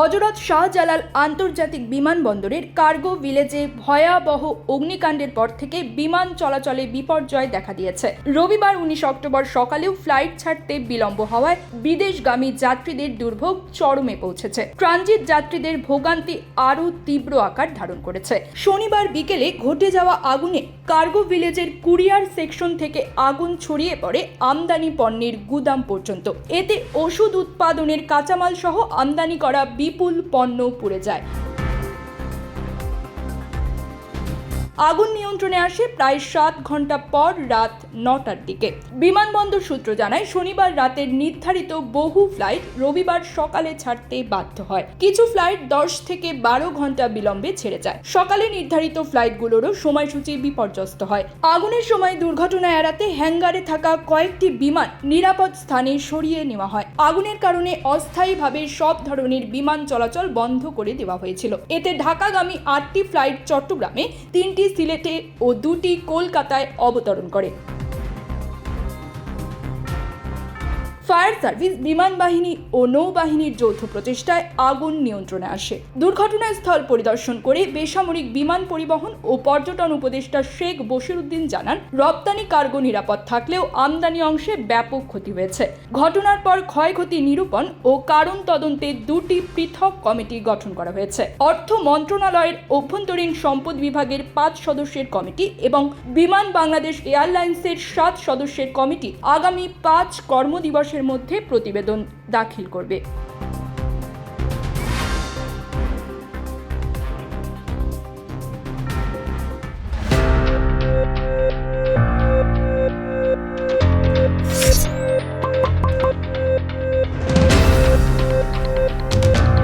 হজরত শাহজালাল আন্তর্জাতিক বিমানবন্দরের কার্গো ভিলেজে ভয়াবহ অগ্নিকাণ্ডের পর থেকে বিমান চলাচলে বিপর্যয় দেখা দিয়েছে। রবিবার উনিশ অক্টোবর সকালেও ফ্লাইট ছাড়তে বিলম্ব হওয়ায় বিদেশগামী যাত্রীদের দুর্ভোগ চরমে পৌঁছেছে। ট্রানজিট যাত্রীদের ভোগান্তি আরও তীব্র আকার ধারণ করেছে। শনিবার বিকেলে ঘটে যাওয়া আগুনে কার্গো ভিলেজের কুরিয়ার সেকশন থেকে আগুন ছড়িয়ে পড়ে আমদানি পণ্যের গুদাম পর্যন্ত। এতে ওষুধ উৎপাদনের কাঁচামাল সহ আমদানি করা বিপুল পণ্য পুড়ে যায়। আগুন নিয়ন্ত্রণে আসে প্রায় সাত ঘণ্টা পর রাত নটার দিকে। বিমানবন্দর সূত্র জানায়, শনিবার রাতের নির্ধারিত বহু ফ্লাইট রবিবার সকালে ছাড়তে বাধ্য হয়। কিছু ফ্লাইট দশ থেকে বারো ঘণ্টা বিলম্বে ছেড়ে যায়। সকালে নির্ধারিত ফ্লাইটগুলোরও সময়সূচি বিপর্যস্ত হয়। আগুনের সময় দুর্ঘটনা এড়াতে হ্যাঙ্গারে থাকা কয়েকটি বিমান নিরাপদ স্থানে সরিয়ে নেওয়া হয়। আগুনের কারণে অস্থায়ীভাবে সব ধরনের বিমান চলাচল বন্ধ করে দেওয়া হয়েছিল। এতে ঢাকাগামী আটটি ফ্লাইট চট্টগ্রামে তিনটি সিলেটে ও দুটি কলকাতায় অবতরণ করে। ফায়ার সার্ভিস, বিমান বাহিনী ও নৌবাহিনীর যৌথ প্রচেষ্টায় আগুন নিয়ন্ত্রণে আসে। দুর্ঘটনাস্থল পরিদর্শন করে বেসামরিক বিমান পরিবহন ও পর্যটন উপদেষ্টা শেখ বশিরউদ্দিন জানান, রপ্তানি কার্গো নিরাপদ থাকলেও আমদানি অংশে ব্যাপক ক্ষতি হয়েছে। ঘটনার পর ক্ষয়ক্ষতি নিরূপণ ও কারণ তদন্তে দুটি পৃথক কমিটি গঠন করা হয়েছে। অর্থ মন্ত্রণালয়ের অভ্যন্তরীণ সম্পদ বিভাগের পাঁচ সদস্যের কমিটি এবং বিমান বাংলাদেশ এয়ারলাইন্সের সাত সদস্যের কমিটি আগামী পাঁচ কর্মদিবসের মধ্যে প্রতিবেদন দাখিল করবে।